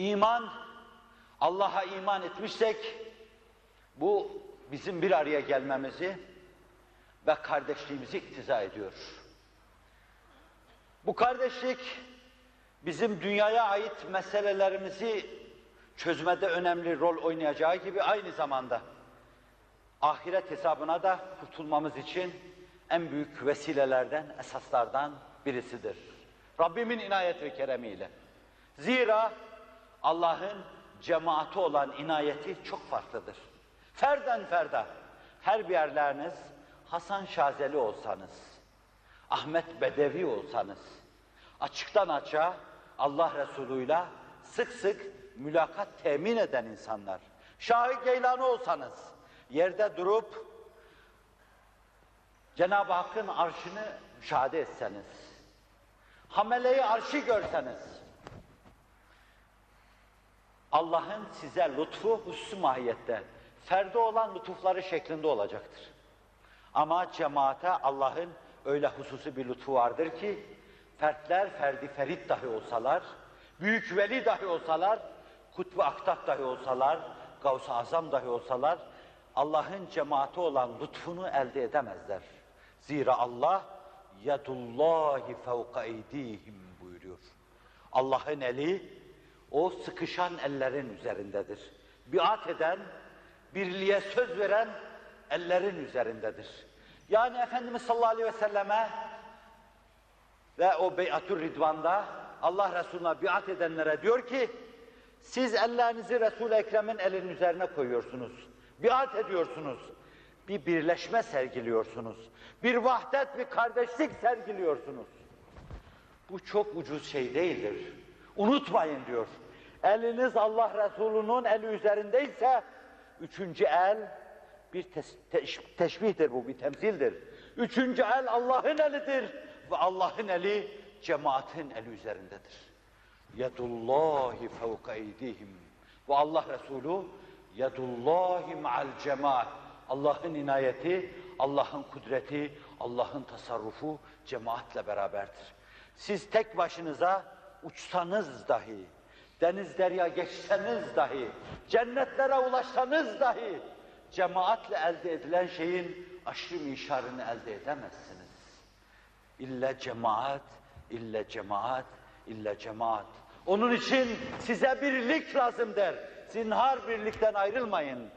İman, Allah'a iman etmişsek, bu bizim bir araya gelmemizi ve kardeşliğimizi iktiza ediyor. Bu kardeşlik, bizim dünyaya ait meselelerimizi çözmede önemli rol oynayacağı gibi aynı zamanda ahiret hesabına da kurtulmamız için en büyük vesilelerden, esaslardan birisidir. Rabbimin inayet ve keremiyle. Zira Allah'ın cemaati olan inayeti çok farklıdır. Ferden ferda, her bir yerleriniz Hasan Şazeli olsanız, Ahmet Bedevi olsanız, açıktan açığa Allah Resulü'yle sık sık mülakat temin eden insanlar, Şah-ı Geylani olsanız, yerde durup Cenab-ı Hakk'ın arşını müşahede etseniz, hameleyi arşı görseniz, Allah'ın size lütfu hususi mahiyette, ferde olan lütufları şeklinde olacaktır. Ama cemaate Allah'ın öyle hususi bir lütfu vardır ki, fertler ferdi ferit dahi olsalar, büyük veli dahi olsalar, kutbu aktak dahi olsalar, Gavs-ı Azam dahi olsalar, Allah'ın cemaati olan lütfunu elde edemezler. Zira Allah, yadullahi fevka eydihim buyuruyor. Allah'ın eli, o sıkışan ellerin üzerindedir. Biat eden, birliğe söz veren ellerin üzerindedir. Yani Efendimiz sallallahu aleyhi ve selleme ve o beyatü ridvanda Allah Resulü'ne biat edenlere diyor ki, siz ellerinizi Resul-i Ekrem'in elinin üzerine koyuyorsunuz. Biat ediyorsunuz. Bir birleşme sergiliyorsunuz. Bir vahdet, bir kardeşlik sergiliyorsunuz. Bu çok ucuz şey değildir. Unutmayın diyor. Eliniz Allah Resulü'nün eli üzerindeyse, üçüncü el bir tes- teş- teşbihtir bu, bir temsildir. Üçüncü el Allah'ın elidir ve Allah'ın eli cemaatin eli üzerindedir. Yedullahi fevka eydihim. Ve Allah Resulü yedullahi ma'al cemaat. Allah'ın inayeti, Allah'ın kudreti, Allah'ın tasarrufu cemaatle beraberdir. Siz tek başınıza uçsanız dahi, deniz derya geçseniz dahi, cennetlere ulaşsanız dahi, cemaatle elde edilen şeyin aşırı mişarını elde edemezsiniz. İlle cemaat, ille cemaat, ille cemaat. Onun için size birlik lazım der. Zinhar birlikten ayrılmayın.